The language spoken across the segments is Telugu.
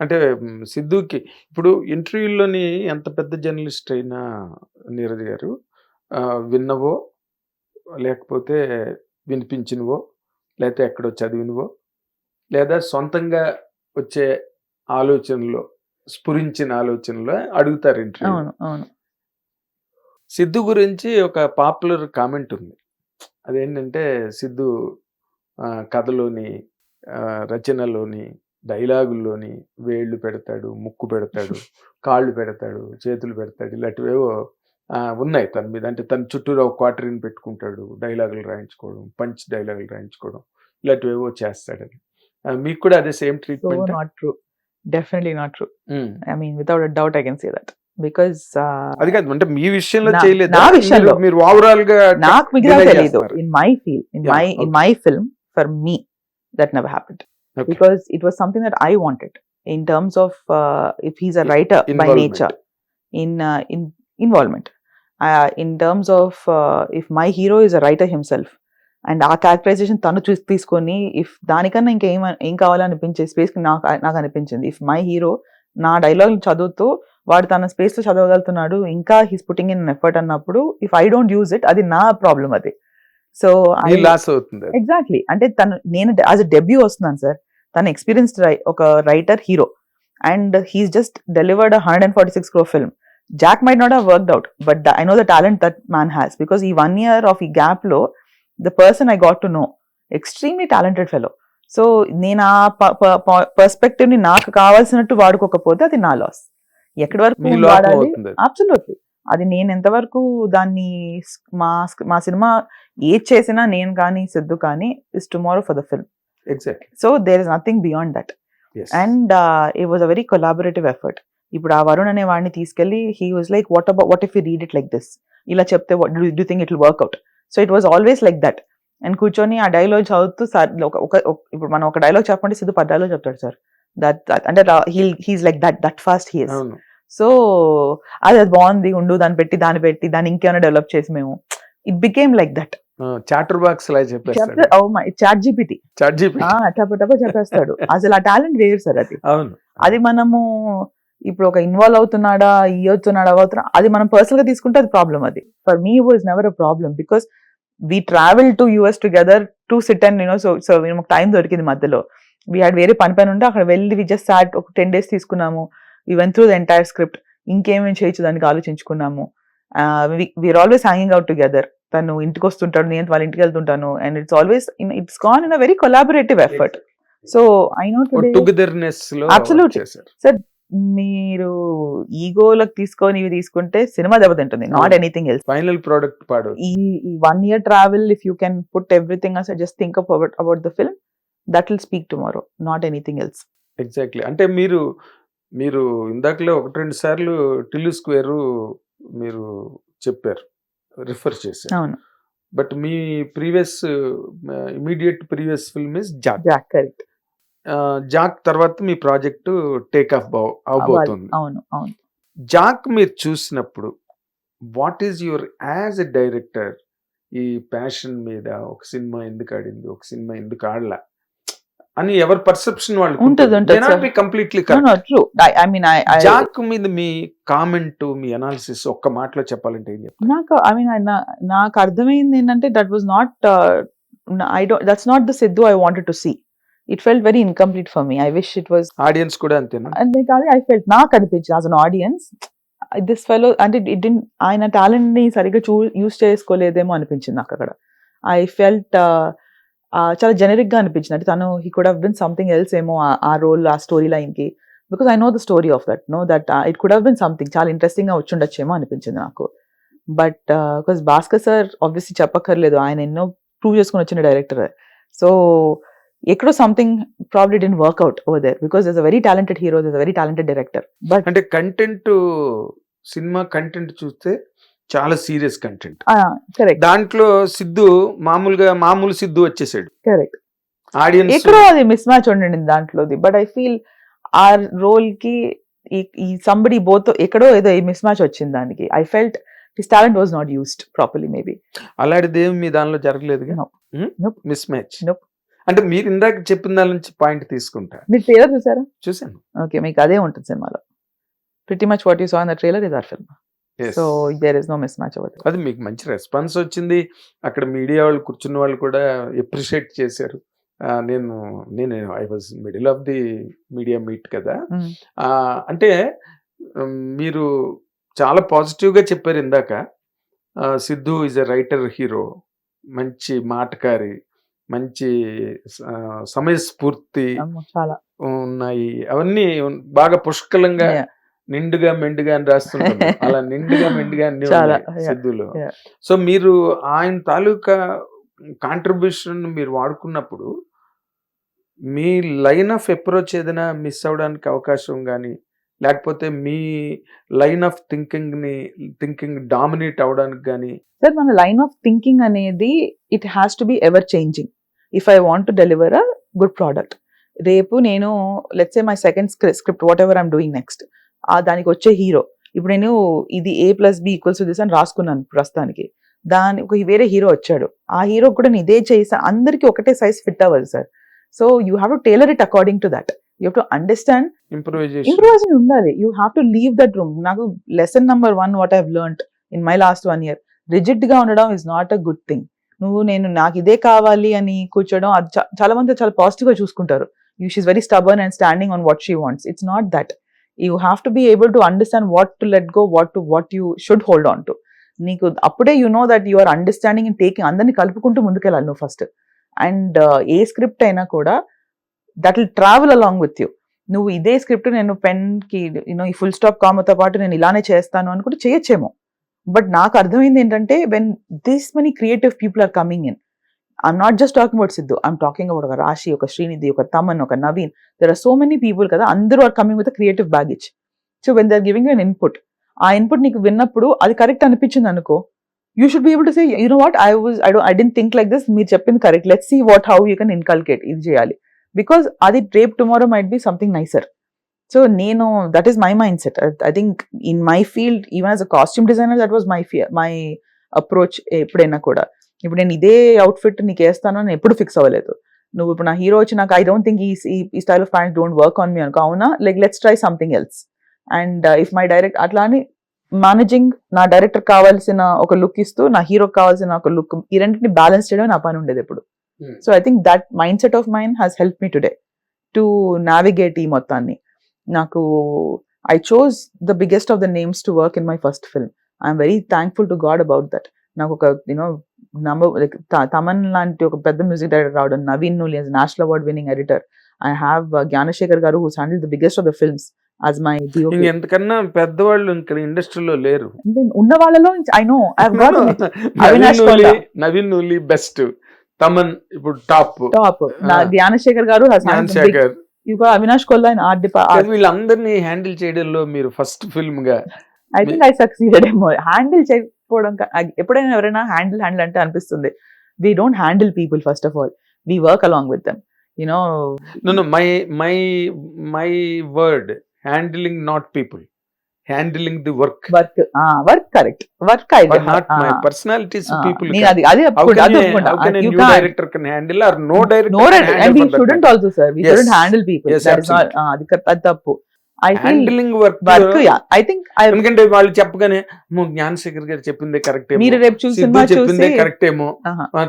అంటే సిద్ధుకి ఇప్పుడు ఇంటర్వ్యూలోని ఎంత పెద్ద జర్నలిస్ట్ అయినా నీరజ్ గారు విన్నవో లేకపోతే వినిపించినవో లేకపోతే ఎక్కడో చదివినవో లేదా సొంతంగా వచ్చే ఆలోచనలో స్ఫురించిన ఆలోచనలో అడుగుతారు ఇంటర్వ్యూ. సిద్ధు గురించి ఒక పాపులర్ కామెంట్ ఉంది. అదేంటంటే సిద్ధు కథలోని రచనలోని డైలాగుల్లోని వేళ్ళు పెడతాడు ముక్కు పెడతాడు కాళ్ళు పెడతాడు చేతులు పెడతాడు ఇలాంటివేవో ఉన్నాయి తన మీద అంటే తన చుట్టూరు ఒక క్వార్టరీని పెట్టుకుంటాడు డైలాగులు రాయించుకోవడం పంచ్ డైలాగులు రాయించుకోవడం ఇలాంటివేవో చేస్తాడని మీకు కూడా అదే same treatment not true definitely not true I mean without a doubt I can say that because అది కాదు అంటే మీ విషయంలో చేయలేదు నా విషయంలో. మీరు ఓవరాల్గా నాకు మిగతా చేస్తున్నారు. In my feel in my in. My film for me that never happened. Because it was something that I wanted in terms of uh, if he's a writer by nature, in uh, in involvement, uh, in terms of uh, if my hero is a writer himself, and ఆ క్యారెక్టరైజేషన్ తను చూసి తీసుకొని ఇఫ్ దానికన్నా ఇంకేం ఏం కావాలనిపించే స్పేస్ నాకు నాకు అనిపించింది. ఇఫ్ మై హీరో నా డైలాగ్ చదువుతూ వాడు తన స్పేస్లో చదవగలుగుతున్నాడు ఇంకా హీస్ పుట్టింగ్ ఇన్ ఎఫర్ట్ అన్నప్పుడు if I don't use it అది నా ప్రాబ్లం అది. సో లాస్ అవుతుంది. ఎగ్జాక్ట్లీ అంటే తను నేను యాజ్ అ డెబ్యూ వస్తున్నాను సార్. తను ఎక్స్పీరియన్స్డ్ ఒక writer hero and he's just delivered hundred and forty six crore film Jack might not worked out but I know the talent that man has because ఈ వన్ ఇయర్ ఆఫ్ ఈ గ్యాప్లో the person I got to know extremely talented fellow so నేను ఆ పర్స్పెక్టివ్ని నాకు కావాల్సినట్టు వాడుకోకపోతే అది నా లాస్ ఎక్కడి వరకు వాడాలి? అది. అబ్సల్యూట్లీ అది నేను ఎంతవరకు దాన్ని మా మా సినిమా ఏది చేసినా నేను కానీ సిద్ధు కానీ is tomorrow for the film exactly so there is nothing beyond that and it was a very collaborative effort ఇప్పుడు ఆ వరుణ్ అనే వాడిని తీసుకెళ్ళి he was like what about what if you read it like this ఇలా చెప్తే do think it will work out so it was always like that and కూర్చొని ఆ డైలాగ్ చదువుతూ సార్ ఒక ఇప్పుడు మనం ఒక డైలాగ్ చెప్పండి సిద్ధు పది డైలాగ్ చెప్తాడు సార్. దట్ అంటే he's like that that fast he's so అది అది బాగుంది ఉండు దాన్ని పెట్టి దాన్ని పెట్టి దాన్ని ఇంకేమైనా డెవలప్ చేసి మేము. It became like that chatter box లా చెప్పేస్తాడు. Chat GPT. చాట్ జీపీ చెప్పేస్తాడు. అసలు ఆ టాలెంట్ వేరు సార్ అది. అవును. అది మనము ఇప్పుడు ఒక ఇన్వాల్వ్ అవుతున్నాడా ఇవ్వతున్నాడా అవుతున్నా అది మనం పర్సనల్గా తీసుకుంటే అది ప్రాబ్లం అది. For me was never a problem because we travel to US together to sit and you know so so మాకు టైం దొరికింది మధ్యలో. వీ హ్యాడ్ వేరే పని పని ఉంటే అక్కడ వెళ్ళి వి జస్ట్ సాట్ ఒక టెన్ డేస్ తీసుకున్నాము. We went through the entire script ఇంకేమేమి చేయొచ్చు దానికి ఆలోచించుకున్నాము. We are always hanging out together తను ఇంటికి వస్తుంటాడు నేను వాళ్ళ ఇంటికి వెళ్తుంటాను and it's always it's gone in a very collaborative effort so I know togetherness. చేశారు. మీరు ఈగోలకు తీసుకొని ఇవి తీసుకుంటే సినిమా దెబ్బతింటుంది not. Anything else final product పాడు. ఈ one year travel if you can put everything as just think about about the film that will speak tomorrow not anything else exactly అంటే మీరు మీరు ఇందాకలే ఒకటి రెండు సార్లు టిల్లు స్క్వేర్ మీరు చెప్పారు. రిఫర్ చేశారు. అవును. But me previous immediate previous film is Jack Jack correct Jack తర్వాత మీ ప్రాజెక్ట్ టేక్ ఆఫ్ అవబోతుంది. అవును అవును. జాక్ మీరు చూసినప్పుడు what is your as a director ఈ ప్యాషన్ మీద ఒక సినిమా ఎందుకు ఆడింది ఒక సినిమా ఎందుకు ఆడలా? అని ఎవరి పర్సెప్షన్ వాళ్ళు ఉంటుంది, ఉంటుంది. Completely true I mean I Jack మీద మీ కామెంట్ మీ అనాలిసిస్ ఒక్క మాటలో చెప్పాలంటే ఏం చెప్తారు? నాకు ఐ మీన్ నాకు అర్థమైంది ఏంటంటే that was not I don't that's not the Siddhu I wanted to see it felt very incomplete for me I wish it was audience కూడా అంతేనా? అంతే కాదు ఐ ఫెల్ట్ నాకు అనిపించింది as an audience this fellow అంటే ఇట్ డి ఆయన టాలెంట్ని సరిగ్గా చూ యూస్ చేసుకోలేదేమో అనిపించింది నాకు అక్కడ. ఐ ఫెల్ట్ చాలా జెనరిక్గా అనిపించింది. అంటే తను he could have been something else ఏమో ఆ- రోల్ ఆ స్టోరీ లైన్కి. Because I know the story of that know that it could have been something చాలా ఇంట్రెస్టింగ్గా వచ్చుండొచ్చేమో అనిపించింది నాకు. But because Bhaskar sir obviously చెప్పక్కర్లేదు. ఆయన ఎన్నో ప్రూవ్ చేసుకుని వచ్చిన డైరెక్టర్ సో ఎక్కడో something probably didn't work out over there because is a very talented hero is a very talented director but అంటే కంటెంట్ సినిమా కంటెంట్ చూస్తే చాలా సీరియస్ కంటెంట్ కరెక్ట్ దాంట్లో సిద్ధు మామూలుగా మామూలు సిద్ధు వచ్చేసాడు. కరెక్ట్ ఆడియన్స్ ఎక్కడో అది మిస్ మ్యాచ్ ఉండండి దాంట్లోది. బట్ ఐ ఫీల్ ఆ రోల్కి ఈ- సంబడి బోత్ ఎక్కడో ఏదో మిస్ మ్యాచ్ వచ్చింది దానికి. I felt his talent was not used properly maybe అలాంటిది ఏమి మీ దానిలో జరగలేదు. Miss match. అంటే మీరు ఇందాక చెప్పిన దాని నుంచి పాయింట్ తీసుకుంటా. మీరు ట్రైలర్ చూసారా? చూసాను ఓకే మీకు అదే ఉంటుంది సినిమాలో. Pretty much what you saw in the trailer is our film. So there is no miss match our అది మీకు మంచి రెస్పాన్స్ వచ్చింది. అక్కడ మీడియా వాళ్ళు కూర్చున్న వాళ్ళు కూడా ఎప్రిషియేట్ చేశారు. నేను నేను I was middle of the media meet కదా. ఆ, అంటే మీరు చాలా పాజిటివ్గా చెప్పారు ఇందాక. Siddhu is a writer hero మంచి మాటకారి మంచి సమయస్ఫూర్తి చాలా. ఉన్నాయి. అవన్నీ బాగా పుష్కలంగా. నిండుగా మెండుగా అని రాస్తుంటారు అలా నిండుగా మెండుగా అన్ని yeah, సిద్ధులో. సో మీరు ఆయన తాలూకా కాంట్రిబ్యూషన్ మీరు వాడుకున్నప్పుడు మీ లైన్ ఆఫ్ అప్రోచ్ ఏదైనా మిస్ అవడానికి అవకాశం కానీ లేకపోతే మీ లైన్ ఆఫ్ థింకింగ్ని థింకింగ్ డామినేట్ అవడానికి కానీ సార్ మన లైన్ ఆఫ్ థింకింగ్ అనేది it has to be ever changing if I want to deliver a good product రేపు నేను let's my second script whatever I'm doing next ఆ దానికి వచ్చే హీరో. ఇప్పుడు నేను ఇది A plus B equals this అని రాసుకున్నాను ప్రస్తుతానికి. దాని ఒక వేరే హీరో వచ్చాడు. ఆ హీరో కూడా నేను ఇదే చేసా. అందరికి ఒకటే సైజ్ ఫిట్ అవ్వదు sir. So you have to tailor it according to that you to understand improvisation ఉండాలి. You have to leave that room నాకు lesson number one what I've learned in my last one year రిజిడ్గా ఉండడం is not a good thing నువ్వు నేను నాకు ఇదే కావాలి అని కూర్చోవడం అది చాలా మంది చాలా పాజిటివ్గా చూసుకుంటారు. You she's very stubborn and standing on what she wants it's not that you have to be able to understand what to let go what to what you should hold on to నీకు అప్పుడే you know that you are understanding and taking అందరినీ కలుపుకుంటూ ముందుకెళ్ళాలి నువ్వు ఫస్ట్ అండ్ uh, ఏ స్క్రిప్ట్ అయినా కూడా that will travel along with you నువ్వు ఇదే స్క్రిప్ట్ నేను పెన్కి యూనో ఈ ఫుల్ స్టాప్ కామతో పాటు నేను ఇలానే చేస్తాను అని కూడా చేయొచ్చేమో. బట్ నాకు అర్థమైంది ఏంటంటే when this money creative people are coming in I'm not just talking about Siddhu I'm talking about ఒక రాశి ఒక శ్రీనిధి ఒక తమన్ ఒక Naveen there are so many people కదా అందరూ are coming with creative baggage so when they're giving an input ఆ ఇన్పుట్ నీకు విన్నప్పుడు అది కరెక్ట్ అనిపించింది అనుకో you should be able to say you know what I was I do I didn't think like this మీరు చెప్పింది correct let see what how you can inculcate ఇది చేయాలి. బికాస్ అది rape tomorrow might be something nicer so నేను that is my mindset I think in my field even as a costume designer that was my fear my approach ఎప్పుడైనా కూడా. ఇప్పుడు నేను ఇదే అవుట్ఫిట్ నీకు వేస్తాను అని ఎప్పుడు ఫిక్స్ అవ్వలేదు. నువ్వు ఇప్పుడు నా హీరో వచ్చి నాకు ఐ డోంట్ థింక్ ఈ ఈ style of pant don't work on me అనుకో అవునా? Like let's try something else and if my direct అట్లా అని మేనేజింగ్ నా డైరెక్టర్ కావాల్సిన ఒక లుక్ ఇస్తూ నా హీరోకి కావాల్సిన ఒక లుక్ ఈ రెండింటిని బ్యాలెన్స్ చేయడం నా పని ఉండేది ఎప్పుడు. So I think that mindset of mind has help me today to navigate ఈ మొత్తాన్ని. నాకు I chose the biggest of the names to work in my first film I'm very thankful to God about that నాకు ఒక యూనో నంబర్ తమన్ లాంటి ఒక పెద్ద మ్యూజిక్ డైరెక్టర్ రావడం Naveen Nooli national award winning editor I have Gnanasekhar garu who's handle the biggest of the films as my ఇంకెంతకన్నా పెద్దవాళ్ళు ఇక్కడ ఇండస్ట్రీలో లేరు. ఉన్న వాళ్ళలో I know I got Avinash Naveen Kolla. Nooli best Thaman ఇప్పుడు top top. Gnanasekhar garu Gnana Sekhar Avinash Kolla in art depart వీళ్ళందరినీ హ్యాండిల్ చేయడంలో మీరు first ఫిల్మ్గా I think I succeeded handle అగ్- ఎప్పుడైనా ఎవరైనా హ్యాండిల్ హ్యాండిల్ అంటే అనిపిస్తుంది we don't handle people first of all we work along with them you know no my my my word handling not people handling the work work work correct work అయితే నాట్ మై పర్సనాలిటీస్ పీపుల్ నేను అది అది. You can't. Director can handle or no we shouldn't director sir. We Yes. shouldn't handle people. Yes, That is not, absolutely. ah, అది తప్పు handling work work I think I ఎందుకంటే వాళ్ళు చెప్పగానే "అమ్మో, జ్ఞానశేఖర్ గారు చెప్పిందే కరెక్ట్ మీరు రేపు చూసి సిద్ధు చెప్పిందే కరెక్ట్ ఏమో.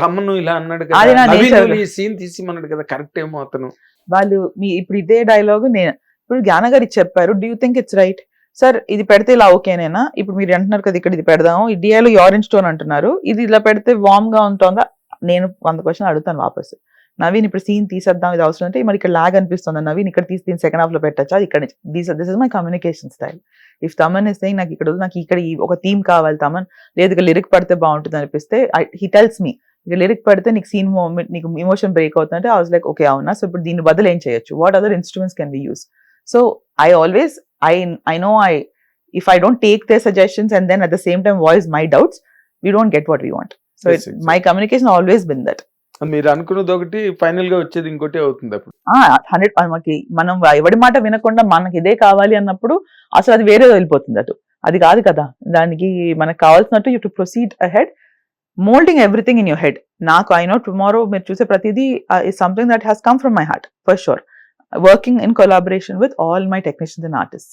తమ్మును ఇలా అన్నాడు కదా. నవీన్ సీన్ తీసిమన్నాడు కదా కరెక్ట్ ఏమో అతను. వాళ్ళు మీ ఇప్పుడు ఇదే డైలాగ్ నేను ఇప్పుడు జ్ఞాన గారు చెప్పారు do you think it's right sir ఇది పెడితే ఇలా ఓకేనేనా ఇప్పుడు మీరు అంటున్నారు కదా ఇక్కడ ఇది పెడదాము. ఈ డియాలో ఆరెంజ్ స్టోన్ అంటున్నారు. ఇది ఇలా పెడితే వామ్గా ఉంటుందా? నేను వంద క్వశ్చన్ అడుగుతాను వాపస్. నవీన్ ఇప్పుడు సీన్ తీసేద్దాం ఇది అవసరం అంటే మరి ఇక్కడ లాగ్ అనిపిస్తుంది. నవీన్ ఇక్కడ తీసి దీని సెకండ్ హాఫ్లో పెట్టచ్చా? ఇక్కడ this this is my communication style if Thaman is saying నాకు ఇక్కడ నాకు ఇక్కడ ఒక థీమ్ కావాలి తమన్ లేదు లిరిక్ పడితే బాగుంటుంది అనిపిస్తే హీ టెల్స్ మీ ఇక లిరిక్ పడితే నీకు సీన్ మూమెంట్ నీకు ఇమోషన్ బ్రేక్ అవుతుందంటే ఐ వాజ్ లైక్ ఓకే అవునా? సో ఇప్పుడు దీని బదులు ఏం చేయొచ్చు? What other instruments can be use so I always I I know I if I don't take they suggestions and then at the same time voice my doubts we don't get what we want so. My communication always been that మీరు అనుకున్నది ఒకటి ఫైనల్గా వచ్చేది ఇంకోటి అవుతుంది అప్పుడు. హండ్రెడ్ మనకి మనం ఎవడి మాట వినకుండా మనకి ఇదే కావాలి అన్నప్పుడు అసలు అది వేరే వెళ్ళిపోతుంది అటు. అది కాదు కదా. దానికి మనకు కావాల్సినట్టు you to proceed ahead moulding everything in your head నాకు ఐ నో టుమారో మీరు చూసే ప్రతిదీ is something that has come from my heart for sure working in collaboration with all my technicians and artist